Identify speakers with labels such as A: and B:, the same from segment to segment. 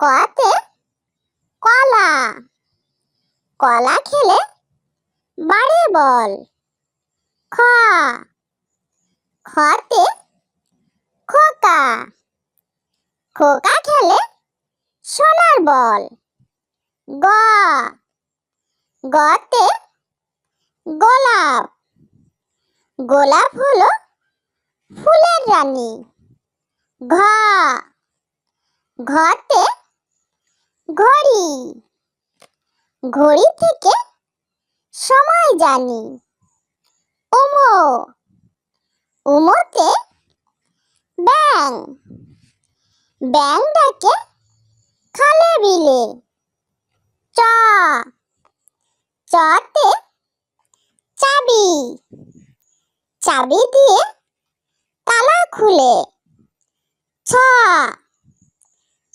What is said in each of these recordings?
A: কতে কলা। কলা খেলে বাড়ে বল। খ। খতে খোকা। খোকা খেলে সোনার বল। গ। গতে গোলাপ। গোলাপ হলো ফুলের রানী। ঘ। ঘতে ঘড়ি। ঘড়ি থেকে সময় জানি। উমো। উমোতে ব্যাং ব্যাং ডাকে খালে বিলে। চ। চতে চাবি। চাবি দিয়ে তালা খুলে। ছ।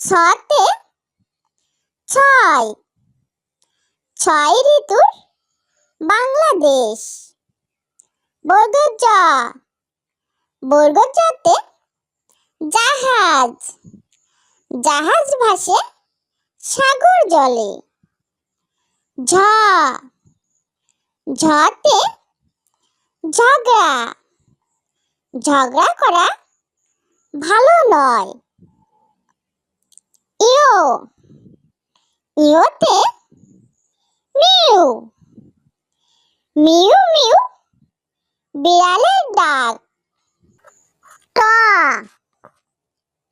A: ছতে ছয়। ছয় ঋতুর বাংলাদেশ। বর্গজ বর্গজতে জাহাজ। জাহাজ ভাসে সাগর জলে। ঝ। ঝতে ঝগড়া। ঝগড়া করা ভালো নয়। ইও ইওতে মিউ। মিউ মিউ, বিড়ালের ডাক। ট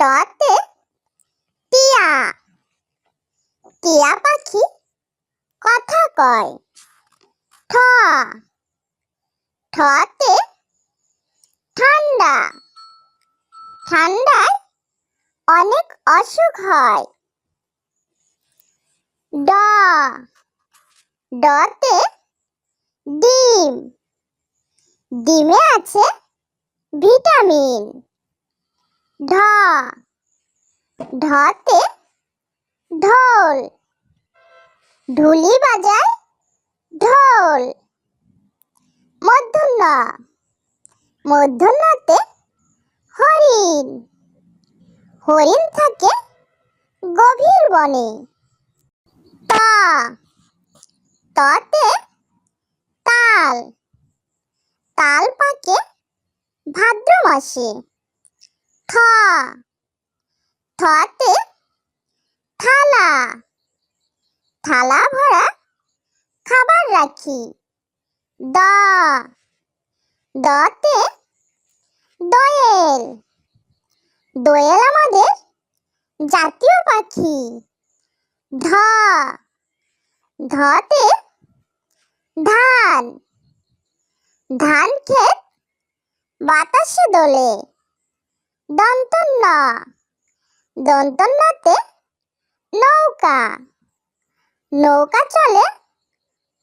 A: টতে টিয়া। টিয়া পাখি কথা কয়। ঠ। ঠতে অসুখ হয়। ড। ডতে ডিম। ডিমে আছে ভিটামিন। ঢ। ঢতে ঢোল। ঢুলি বাজায় ঢোল। মূর্ধন্য মূর্ধন্যতে হরিণ। হরিণ থাকে গভীর বনে। ততে তাল। তাল পাকে ভাদ্র মাসে। ঠতে থালা। থালা ভরা খাবার রাখি। দ। দতে দোয়েল। দোয়েল আমাদের জাতীয় পাখি। ধ। ধতে ধান। ধান ক্ষেত বাতাসে দোলে। দন্তন্য দন্তন্যতে নৌকা। নৌকা চলে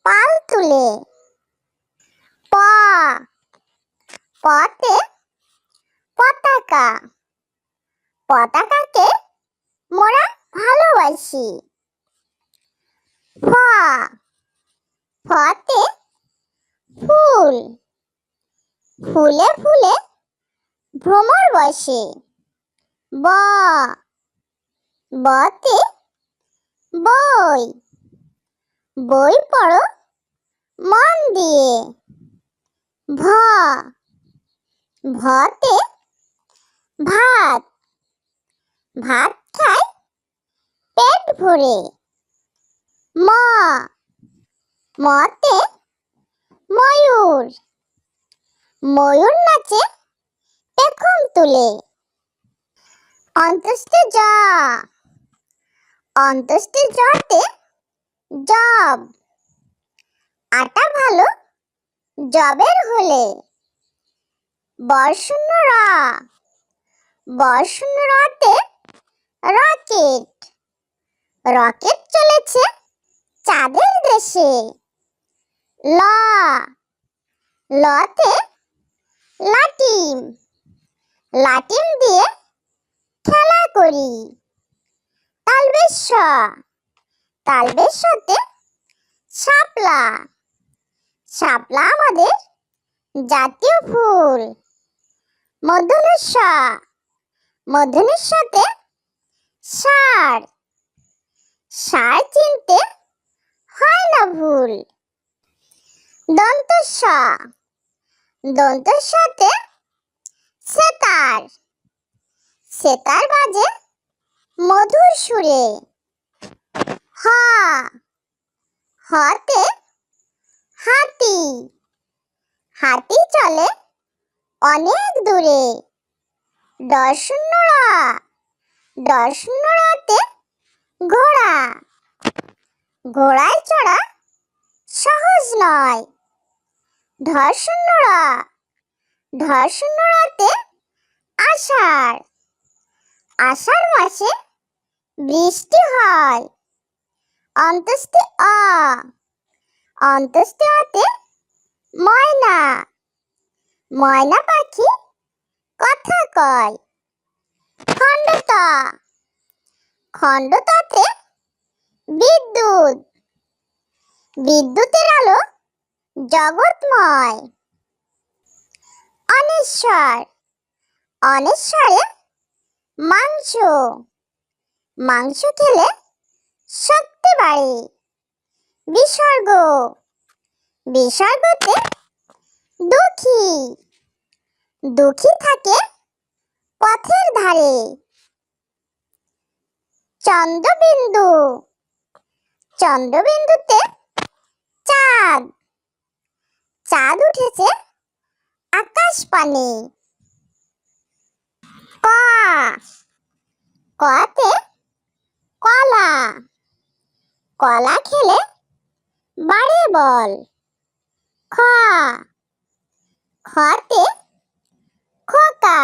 A: পাল তুলে। প। পতে পতাকা। পতাকাকে মোরা ভালোবাসি। ফ, ফতে ফুল। ফুলে ফুলে ভ্রমর বসে। ব, বতে বই। বই পড়ো মন দিয়ে। ভ, ভতে ভাত। ভাত খায় পেট ভরে। ম। মতে ময়ূর। ময়ূর নাচে পেখম তুলে। অন্তস্থে জ। অন্তস্থে জতে জব। আটা ভালো জবের হলে। বর্ষণ্য র। বর্ষণ্য রতে রকেট। রকেট চলেছে চাঁদের দেশে। ল। লতে লাটিম। লাটিম দিয়ে খেলা করি। তালবেশ তালবেশতে শাপলা। শাপলা আমাদের জাতীয় ফুল। মধ্যনেশ্বর মধ্যনেশ্বরতে সার। সার চিনতে হয় না ভুল। দন্ত স দন্ত সাথে সেতার। সেতার বাজে মধুর সুরে। হ। হতে হাতি। হাতি চলে অনেক দূরে। দর্শনরা দর্শনরাতে ঘোড়া। ঘোড়ায় চড়া সহজ নয়। ধর্ষণরা, ধর্ষণরাতে আষাঢ়। আষাঢ় মাসে বৃষ্টি হয়। অন্তস্তে অ, অন্তস্তে অতে ময়না। ময়না পাখি কথা কয়। খণ্ডত। খণ্ডততে বিদ্যুৎ। বিদ্যুতের আলো জগৎময়। অনেশ্বর অনেশ্বরে মাংস। মাংস খেলে শক্তি বাড়ে। বিসর্গ। বিসর্গতে দুঃখী। দুঃখী থাকে পথের ধারে। চন্দ্রবিন্দু, চন্দ্রবিন্দুতে চাঁদ। চাঁদ উঠেছে আকাশ পানে ক, কতে কলা। কলা খেলে বাড়ে বল। খ খতে খোকা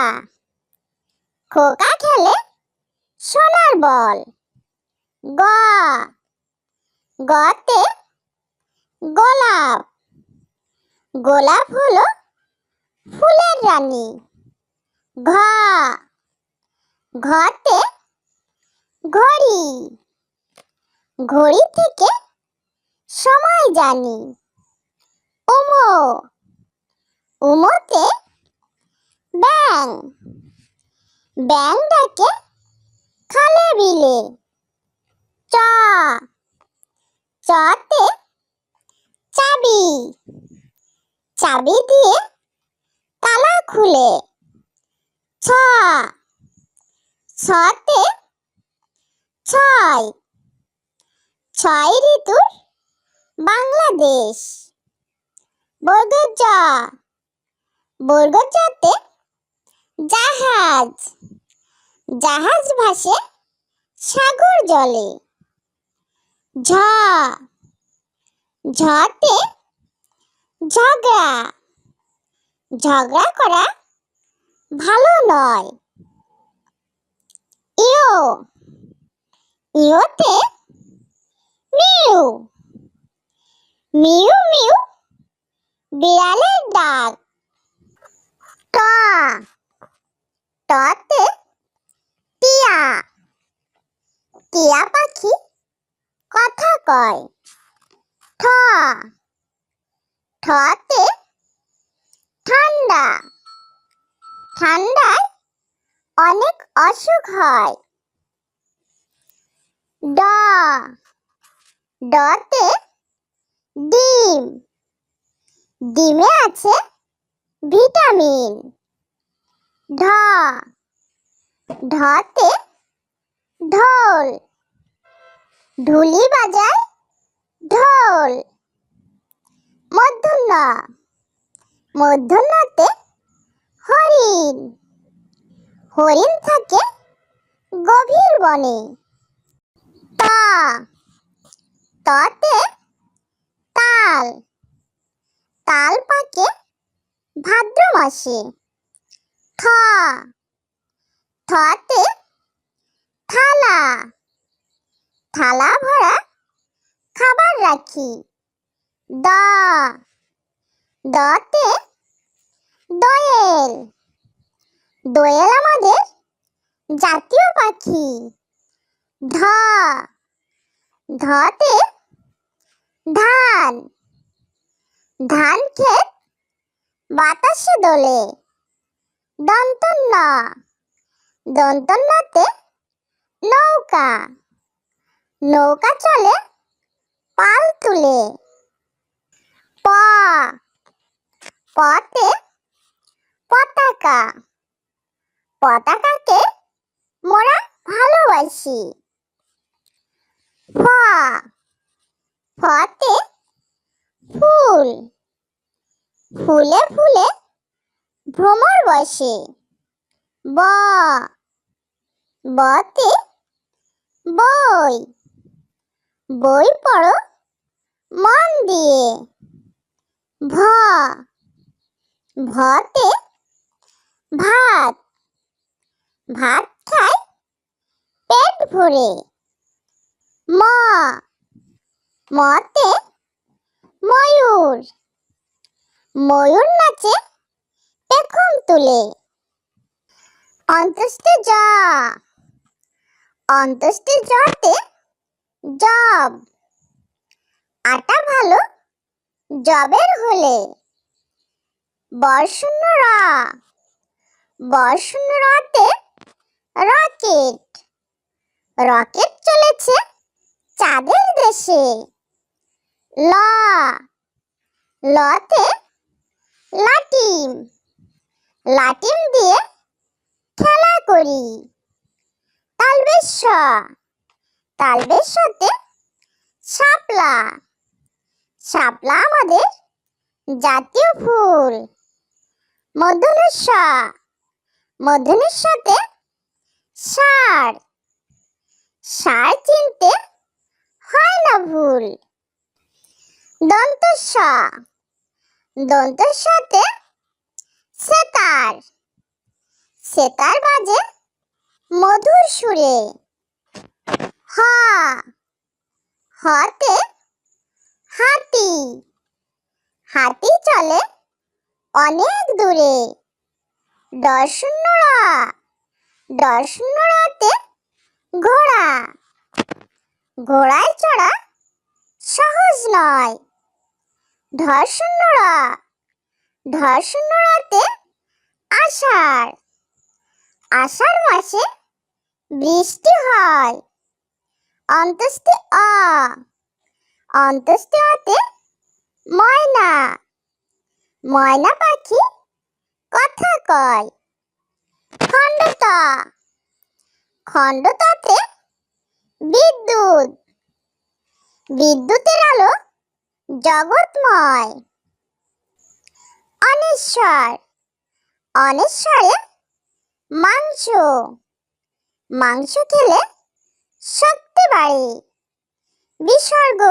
A: খোকা খেলে সোনার বল। গ। গতে গোলাপ। গোলাপ হলো ফুলের রানী। ঘ। ঘতে ঘড়ি। ঘড়ি থেকে সময় জানি। উমো। উমোতে ব্যাং ব্যাং ডাকে খালে বিলে। চ। চতে চাবি। চাবি দিয়ে তালা খুলে। ছ। ছতে ছয়। ছয় ঋতুর বাংলাদেশ। বর্গজ বর্গজতে জাহাজ। জাহাজ ভাসে সাগর জলে। ঝ। ঝতে ঝগড়া। ঝগড়া করা ভালো নয়। ইও। ইওতে মিউ। মিউ মিউ, বিড়ালের ডাক। টতে টিয়া। টিয়া পাখি কথা কয়। ঠ। ঠতে ঠান্ডা। ঠান্ডায় অনেক অসুখ হয়। ড। ডতে ডিম। ডিমে আছে ভিটামিন। ঢ। ঢতে ঢোল। ঢুলি বাজায় ঢোল। মধ্যাহ্ন। মধ্যাহ্নতে হরিণ। হরিণ থাকে গভীর বনে। তা। ততে তাল। তাল পাকে ভাদ্র মাসে থ থতে থালা। থালা ভরা খাবার রাখি। দ। দতে দোয়েল। দোয়েল আমাদের জাতীয় পাখি। ধ। ধতে ধান। ধান ক্ষেত বাতাসে দোলে। দন্তন্য দন্তন্যতে নৌকা। নৌকা চলে পাল তুলে। প। পতে পতাকা। পতাকাকে মোরা ভালোবাসি। ফ। ফতে ফুল। ফুলে ফুলে ভ্রমর বসে। ব। বতে বই। বই পড়ো মন দিয়ে। ভ। ভতে ভাত। ভাত খাই পেট ভরে। ম। মতে ময়ূর। ময়ূর নাচে পেখম তুলে? অন্ত্যেষ্টি জ। অন্ত্যেষ্টি জতে জব। আটা ভালো জবের হলে। বর্ষণ্য র। বর্ষণ্য রতে রকেট। রকেট চলেছে চাঁদের দেশে। ল। লতে লাটিম। লাটিম দিয়ে খেলা করি। তালবেশ তালবেশতে শাপলা। শাপলা আমাদের জাতীয় ফুল। মধ্যনুষ মধ্যনুষতে সার সার চিনতে হয় না ভুল। দন্তস্ব দন্তস্বতে সেতার সেতার বাজে মধুর সুরে। হ। হতে হাতি। হাতি চলে অনেক দূরে। দর্শন্যরা দর্শন্যরাতে ঘোড়া। ঘোড়ায় চড়া সহজ নয়। ধর্ষণ্যরা ধর্ষণ্যরাতে আষাঢ়। আষাঢ় মাসে বৃষ্টি হয়। অন্ত্যেষ্টি অ। অন্ত্যেষ্টি অতে ময়না। ময়না পাখি কথা কয়। খণ্ডত। খণ্ডততে বিদ্যুৎ। বিদ্যুতের আলো জগৎময়। অনেশ্বর। অনেশ্বরে মাংস। মাংস খেলে শক্তি বাড়ে। বিসর্গ।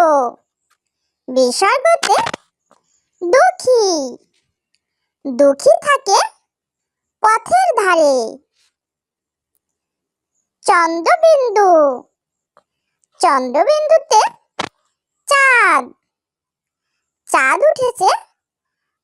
A: বিসর্গতে দুঃখী। দুঃখী থাকে পথের ধারে। চন্দ্রবিন্দু। চন্দ্রবিন্দুতে চাঁদ। চাঁদ উঠেছে